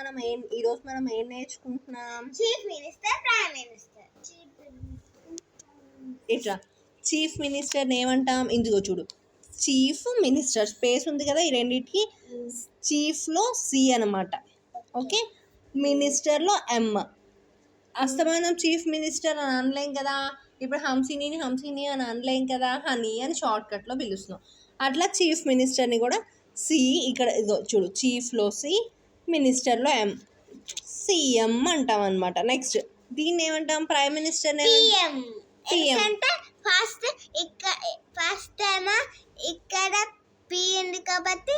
మనం ఏం ఈరోజు మనం ఏం నేర్చుకుంటున్నాం? Chief minister prime minister. ఇట్లా. చీఫ్ మినిస్టర్ని ఏమంటాం? ఇందుగో చూడు. Chief minister. స్పేస్ ఉంది కదా ఈ రెండింటికి. చీఫ్లో సి అనమాట ఓకే? మినిస్టర్లో ఎమ్ అస్తమానం చీఫ్ మినిస్టర్ అని అనలేం కదా? ఇప్పుడు హంసిని హంసిని అని అనలేం కదా? హనీ అని షార్ట్ కట్లో పిలుస్తున్నాం. అట్లా చీఫ్ మినిస్టర్ని కూడా సి ఇక్కడ ఇదో చూడు. చీఫ్లో సి మినిస్టర్లో ఎం సీఎం అంటాం అనమాట నెక్స్ట్ దీన్ని ఏమంటాం ప్రైమ్ PM. ఎందుకంటే ఫస్ట్ ఇక్కడ ఫస్ట్ ఏమో ఇక్కడ పి ఉంది కాబట్టి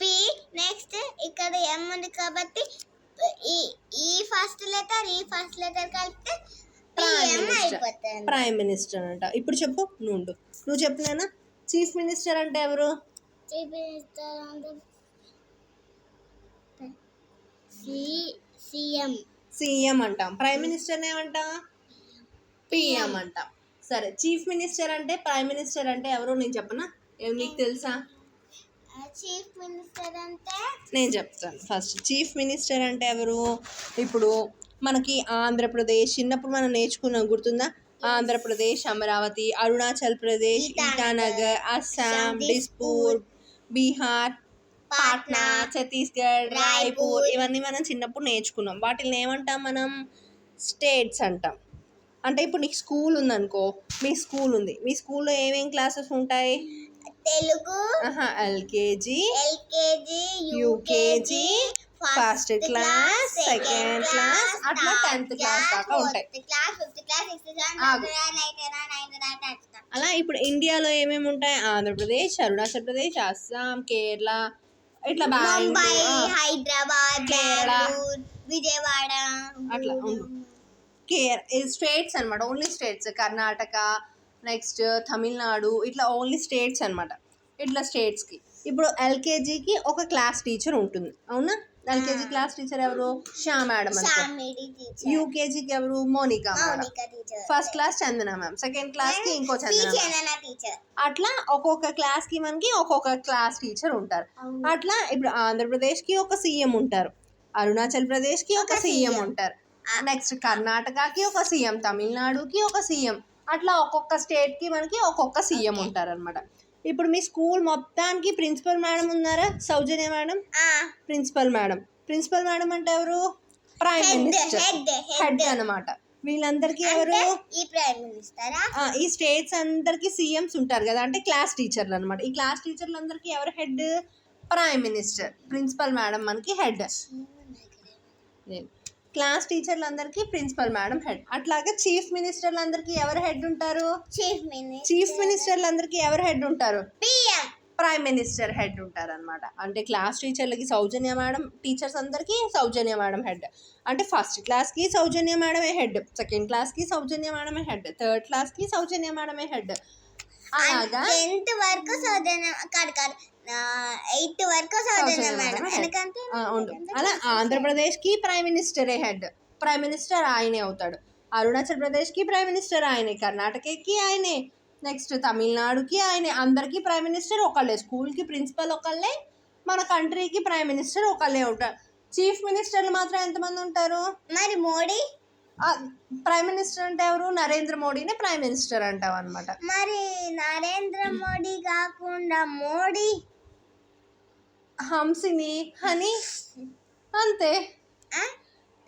పి నెక్స్ట్ ఇక్కడ ఎం ఉంది కాబట్టి ఈ ఈ ఫస్ట్ లెటర్ ఈ ఫస్ట్ లెటర్ కలిపితే ప్రైమ్ మినిస్టర్. మినిస్టర్ అంట. ఇప్పుడు చెప్పు నుండు నువ్వు చెప్పినానా చీఫ్ మినిస్టర్ అంటే ఎవరు? చీఫ్ మినిస్టర్ అంటే సి సీఎం సీఎం అంటాం. ప్రైమ్ మినిస్టర్ ఏమంటాం? పిఎం అంటాం. సరే చీఫ్ మినిస్టర్ అంటే ప్రైమ్ మినిస్టర్ అంటే ఎవరు? నేను చెప్పనా? నీకు తెలుసా? చీఫ్ మినిస్టర్ అంటే? నేను చెప్తాను. ఫస్ట్ చీఫ్ మినిస్టర్ అంటే ఎవరు? ఇప్పుడు మనకి ఆంధ్రప్రదేశ్ చిన్నప్పుడు మనం నేర్చుకున్నాం గుర్తుందా? ఆంధ్రప్రదేశ్ అమరావతి అరుణాచల్ ప్రదేశ్ ఇటానగర్ అస్సాం డిస్పూర్ బీహార్ పాట్నా ఛత్తీస్గఢ్ రాయ్పూర్ ఇవన్నీ మనం చిన్నప్పుడు నేర్చుకున్నాం. వాటిని ఏమంటాం మనం? స్టేట్స్ అంటాం. అంటే ఇప్పుడు నీకు స్కూల్ ఉందనుకో మీ స్కూల్ ఉంది. మీ స్కూల్లో ఏమేం క్లాసెస్ ఉంటాయి? Telugu LKG LKG UKG first class second class అట్లా టెన్త్ క్లాస్ దాకా ఉంటాయి. అలా ఇప్పుడు ఇండియాలో ఏమేమి ఉంటాయి? ఆంధ్రప్రదేశ్ అరుణాచల్ ప్రదేశ్ అస్సాం కేరళ ఇట్లా ముంబై హైదరాబాద్ విజయవాడ. అట్లా కేర్ స్టేట్స్ అనమాట only states. Karnataka next Tamil Nadu. ఇట్లా ఓన్లీ స్టేట్స్ అనమాట ఇట్లా స్టేట్స్కి. ఇప్పుడు ఎల్కేజీకి ఒక క్లాస్ టీచర్ ఉంటుంది. అవునా? ఎల్కేజీ క్లాస్ టీచర్ ఎవరు షా మేడం అనుకో సామిడి టీచర్ యూకేజీకి ఎవరు Monika madam Mounika teacher first class Chandana ma'am second క్లాస్కి ఇంకో చందన మ్యామ్ చందన టీచర్ అట్లా ఒక్కొక్క క్లాస్కి మనకి ఒక్కొక్క క్లాస్ టీచర్ ఉంటారు అట్లా ఇప్పుడు ఆంధ్రప్రదేశ్కి ఒక సీఎం ఉంటారు అరుణాచల్ ప్రదేశ్కి ఒక ఒక సీఎం CM. ఉంటారు నెక్స్ట్ కర్ణాటకకి ఒక సీఎం తమిళనాడుకి ఒక సీఎం అట్లా ఒక్కొక్క స్టేట్కి మనకి ఒక్కొక్క సీఎం ఉంటారు అనమాట ఇప్పుడు మీ స్కూల్ మొత్తానికి ప్రిన్సిపల్ మేడం ఉన్నారా? Soujanya madam? Principal madam. Principal madam అంటే ఎవరు? Prime minister. హెడ్ అనమాట వీళ్ళందరికీ ఎవరు? ఈ ప్రైమ్ మినిస్టరా? ఈ స్టేట్స్ అందరికి సీఎంస్ ఉంటారు కదా. అంటే క్లాస్ టీచర్లు అనమాట ఈ క్లాస్ టీచర్లు అందరికీ ఎవరు head? Prime minister. Principal madam మనకి హెడ్. క్లాస్ టీచర్లు అందరికీ ప్రిన్సిపల్ మేడం హెడ్. అట్లాగే చీఫ్ మినిస్టర్లు అందరికీ ఎవరు హెడ్ ఉంటారు? చీఫ్ మినిస్టర్ చీఫ్ మినిస్టర్లు అందరికీ ఎవరు హెడ్ ఉంటారు? పిఎం. ప్రైమ్ మినిస్టర్ హెడ్ ఉంటారు అనమాట అంటే క్లాస్ టీచర్లకి సౌజన్య మేడం టీచర్స్ అందరికీ సౌజన్య మేడం హెడ్. అంటే ఫస్ట్ క్లాస్కి సౌజన్య మేడమే హెడ్ సెకండ్ క్లాస్కి సౌజన్య మేడమే హెడ్ థర్డ్ క్లాస్కి సౌజన్య మేడమే హెడ్. అలాగా? టెన్త్ వరకు సౌజన్య కాదు కాదు. ఎయిత్ వరకు సౌజన్య మేడం. ఎందుకంటే అలా ఆంధ్రప్రదేశ్కి ప్రైమ్ మినిస్టరే హెడ్. ప్రైమ్ మినిస్టర్ ఆయనే అవుతాడు. అరుణాచల్ ప్రదేశ్కి ప్రైమ్ మినిస్టర్ ఆయనే. కర్ణాటకకి ఆయనే. నెక్స్ట్ తమిళనాడుకి ఆయనే. అందరికీ ప్రైమ్ మినిస్టర్ ఒకళ్ళే. స్కూల్కి ప్రిన్సిపల్ ఒకళ్ళే. మన కంట్రీకి ప్రైమ్ మినిస్టర్ ఒకళ్ళే ఉంటారు. చీఫ్ మినిస్టర్లు మాత్రం ఎంతమంది ఉంటారు? మరి మోడీ? ప్రైమ్ మినిస్టర్ అంటే ఎవరు? నరేంద్ర మోడీనే ప్రైమ్ మినిస్టర్ అంటాం అనమాట మరి నరేంద్ర మోడీ కాకుండా మోడీ? హంసిని హని? అంతే?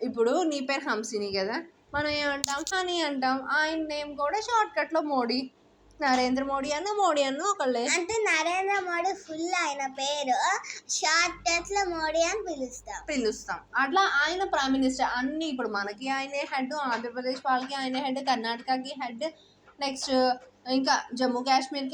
ఇప్పుడు నీ పేరు హంసిని కదా? మనం ఏమంటాం? హనీ అంటాం. ఆయన నేమ్ కూడా షార్ట్ కట్లో మోడీ. నరేంద్ర మోడీ అన్న మోడీ అన్న ఒకళ్ళే. అంటే నరేంద్ర మోడీ ఫుల్ ఆయన పేరు. షార్ట్ కట్లో మోడీ అని పిలుస్తాం. పిలుస్తాం. అట్లా ఆయన ప్రైమ్ మినిస్టర్ అన్ని ఇప్పుడు మనకి ఆయనే హెడ్ ఆంధ్రప్రదేశ్ వాళ్ళకి ఆయనే హెడ్ కర్ణాటకకి హెడ్ నెక్స్ట్ ఇంకా జమ్మూ కాశ్మీర్కి